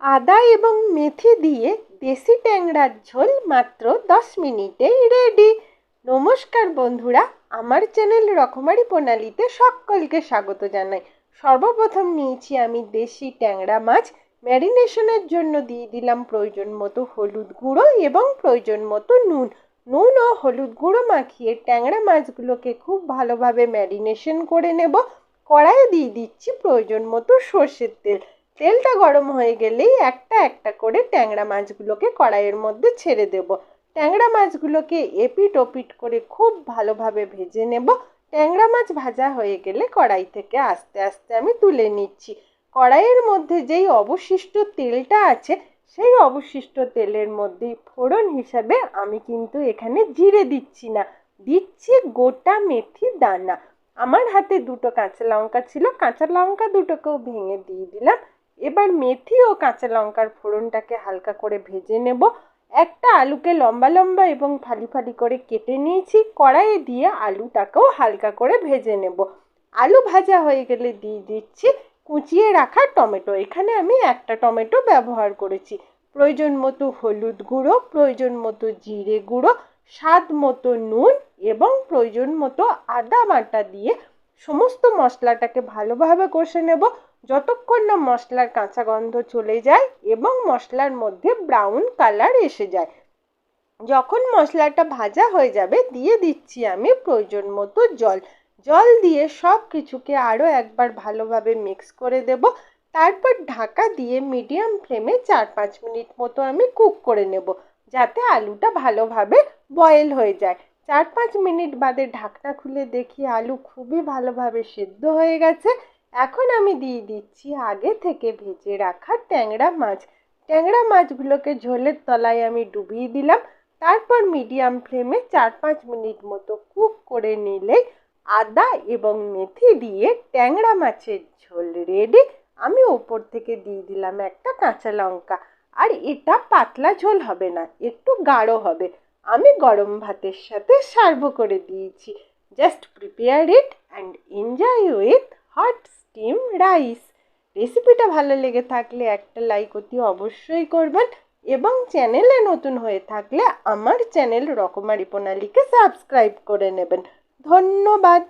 আদা এবং মেথি দিয়ে দেশি ট্যাংরার ঝোল মাত্র দশ মিনিটেই রেডি নমস্কার বন্ধুরা, আমার চ্যানেল রকমারি প্রণালীতে সকলকে স্বাগত জানাই। সর্বপ্রথম নিয়েছি আমি দেশি ট্যাংরা মাছ। ম্যারিনেশনের জন্য দিয়ে দিলাম প্রয়োজন মতো হলুদ গুঁড়ো এবং প্রয়োজন মতো নুন। নুন ও হলুদ গুঁড়ো মাখিয়ে ট্যাংরা মাছগুলোকে খুব ভালোভাবে ম্যারিনেশন করে নেব। কড়াইয়ে দিয়ে দিচ্ছি প্রয়োজন মতো সর্ষের তেল। তেলটা গরম হয়ে গেলেই একটা একটা করে ট্যাংরা মাছগুলোকে কড়াইয়ের মধ্যে ছেড়ে দেব। ট্যাংরা মাছগুলোকে এপিট ওপিট করে খুব ভালোভাবে ভেজে নেব। ট্যাংরা মাছ ভাজা হয়ে গেলে কড়াই থেকে আস্তে আস্তে আমি তুলে নিচ্ছি। কড়াইয়ের মধ্যে যেই অবশিষ্ট তেলটা আছে, সেই অবশিষ্ট তেলের মধ্যেই ফোড়ন হিসাবে আমি কিন্তু এখানে জিরে দিচ্ছি না। দিচ্ছি গোটা মেথি দানা। আমার হাতে দুটো কাঁচা লঙ্কা ছিল। কাঁচা লঙ্কা দুটোকেও ভেঙে দিয়ে দিলাম। এবার মেথি ও কাঁচা লঙ্কার ফোড়নটাকে হালকা করে ভেজে নেব। একটা আলুকে লম্বা লম্বা এবং ফালি ফালি করে কেটে নিয়েছি। কড়াইয়ে দিয়ে আলুটাকেও হালকা করে ভেজে নেব। আলু ভাজা হয়ে গেলে দিয়ে দিচ্ছি কুচিয়ে রাখা টমেটো। এখানে আমি একটা টমেটো ব্যবহার করেছি। প্রয়োজন মতো হলুদ গুঁড়ো, প্রয়োজন মতো জিরে গুঁড়ো, স্বাদ মতো নুন এবং প্রয়োজন মতো আদা বাটা দিয়ে সমস্ত মশলাটাকে ভালোভাবে কষে নেব। যতক্ষণ না মশলার কাঁচা গন্ধ চলে যায় এবং মশলার মধ্যে ব্রাউন কালার এসে যায়। যখন মশলাটা ভাজা হয়ে যাবে, দিয়ে দিচ্ছি আমি প্রয়োজন মতো জল। জল দিয়ে সব কিছুকে আরও একবার ভালোভাবে মিক্স করে দেব। তারপর ঢাকা দিয়ে মিডিয়াম ফ্লেমে চার পাঁচ মিনিট মতো আমি কুক করে নেব, যাতে আলুটা ভালোভাবে বয়েল হয়ে যায়। চার পাঁচ মিনিট বাদে ঢাকনা খুলে দেখি আলু খুবই ভালোভাবে সেদ্ধ হয়ে গেছে। এখন আমি দিয়ে দিচ্ছি আগে থেকে ভেজে রাখা ট্যাংরা মাছ। ট্যাংরা মাছগুলোকে ঝোলের তলায় আমি ডুবিয়ে দিলাম। তারপর মিডিয়াম ফ্লেমে চার পাঁচ মিনিট মতো কুক করে নিলে আদা এবং মেথি দিয়ে ট্যাংরা মাছের ঝোল রেডি। আমি ওপর থেকে দিয়ে দিলাম একটা কাঁচা লঙ্কা। আর এটা পাতলা ঝোল হবে না, একটু গাঢ় হবে। আমি গরম ভাতের সাথে সার্ভ করে দিয়েছি। Just prepare it and enjoy with hot steam rice রেসিপিটা ভালো লেগে থাকলে একটা লাইক অতি অবশ্যই করবেন এবং চ্যানেলে নতুন হয়ে থাকলে আমার চ্যানেল রকমারি প্রণালীকে সাবস্ক্রাইব করে নেবেন। ধন্যবাদ।